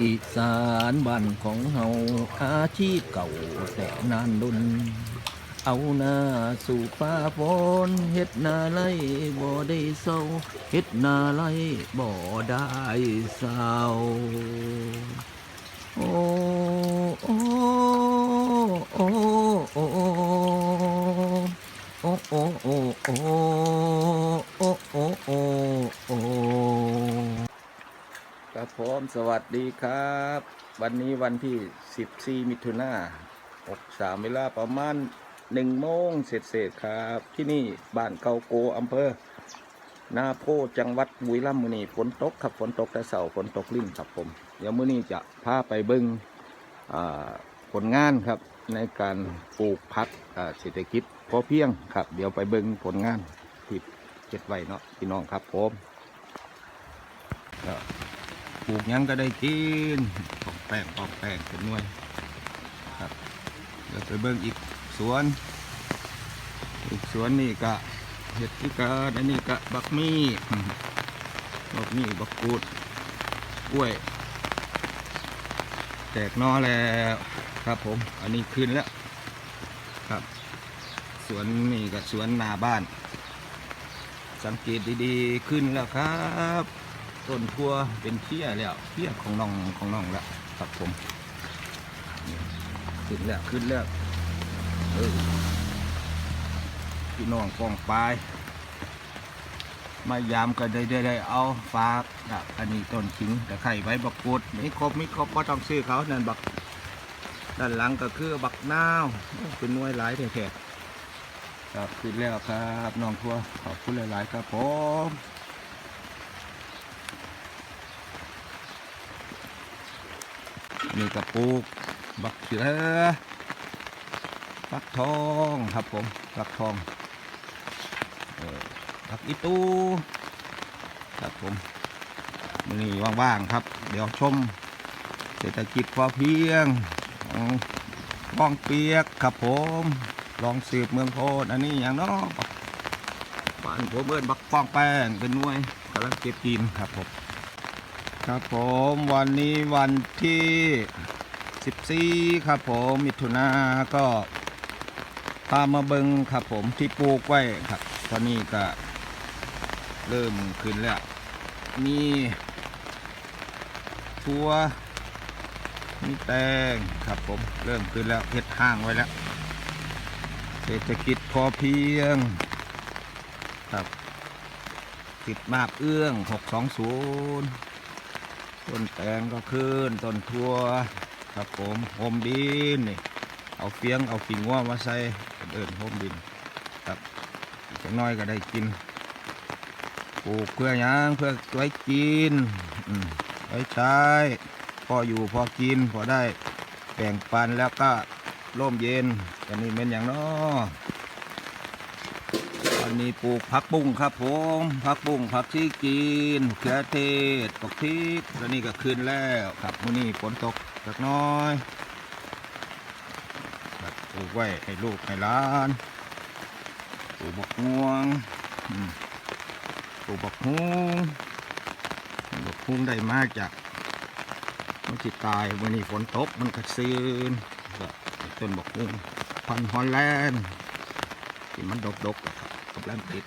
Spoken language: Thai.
อีสานบ้านของเฮาอาชีพเก่าแต่นานดุนเอาหน้าสู่ฟ้าฝนเฮ็ดนาไล่บ่ได้เศร้าเฮ็ดนาไล่บ่ได้เศร้าโอ้โอ้โอ้โอ้โอ้โอ้โอ้โอ้ ครับผมสวัสดีครับ วันนี้วันที่ 14 มิถุนา63 เวลาประมาณ1โมงเศษๆครับ ที่นี่บ้านเกาโกอำเภอ นาโพจังหวัดบุรีรัมย์มือนี้ฝนตกครับฝนตกแต่เสาฝนตกลิ่นครับผมเดี๋ยวมื้อนี้จะพาไปเบิ่งผลงานครับในการปลูกพักเศรษฐกิจพอเพียงครับ เดี๋ยวไปเบิ่งผลงานที่เก็บไว้เนาะพี่น้องครับผมก็ ปลูกยังก็ได้กินปอกแป้งปอกแป้งเป็นหน่วยครับเดี๋ยวไปเบิ่งอีกสวน อีกสวนนี่ก็เห็ดที่กันอันนี้ก็บักมี่บักมี่บักกูดกล้วย แตกนอแล้วครับผม อันนี้ขึ้นแล้วครับ สวนนี่ก็สวนนาบ้าน สังเกตดีๆขึ้นแล้วครับ ต้นทั่วเป็นเพี้ยแล้วเพี้ยของน้องของน้องแล้วครับผมขึ้นแล้วขึ้นแล้วเออพี่น้องกองปลายมายามก็ได้ได้ได้เอาฝากอันนี้ต้นขิงตะไคร้ใบบักกูดไม่ครบไม่ครบก็ต้องซื้อเขานั่นบักด้านหลังก็คือบักนาวเป็นน่วยหลายแท้ๆครับขึ้นแล้วครับน้องทัวขอบคุณหลายๆครับผม นี่กระปูกบักเขือฟักทองครับผมฟักทองเออฟักอีตูครับผมนี่ว่างๆครับ เดี๋ยวชมเศรษฐกิจพอเพียงของบ้องเปียกครับผม ลองสืบเมืองโพดอันนี้อย่างนาะบักบ้านผมเอิ้นบักฟองแป้งเป็นน่วยกำลังเก็บกินครับผม ครับผมวันนี้วันที่ 14 ครับผมมิถุนาก็พามาเบิงครับผมที่ปลูกไว้ครับ ตอนนี้ก็เริ่มขึ้นแล้ว มีทัวมีแตงครับผมเริ่มขึ้นแล้วเฮ็ดห้างไว้แล้ว เศรษฐกิจพอเพียงครับติดมาบเอื้อง 620 ต้นแตงก็ขึ้นต้นทั่วครับผมโฮมดินนี่เอาเฟียงเอากิ่งว่ามาใส่เดินโฮมดินครับอีกจักน้อยก็ได้กินปลูกเพื่อยังเพื่อไว้กินไว้ใช้พออยู่พอกินพอได้แบ่งปันแล้วก็ร่มเย็นอันนี้เป็นอย่างน้อ อันนี้ปลูกผักบุ้งครับผมผักบุ้งผักที่กินเขือเทศตกพริกแล้วนี่ก็ขึ้นแล้วครับมื้อนี้ฝนตกจักหน้อยครับปลูกไว้ให้ลูกให้หลานปลูกบักม่วงปลูกบักฮุงบักฮุงได้มากจากมันจิตายวันนี้ฝนตกมันกระซืนก็ต้นบักฮุงพันฮอลแลนด์ที่มันดกๆอะครับ problem. With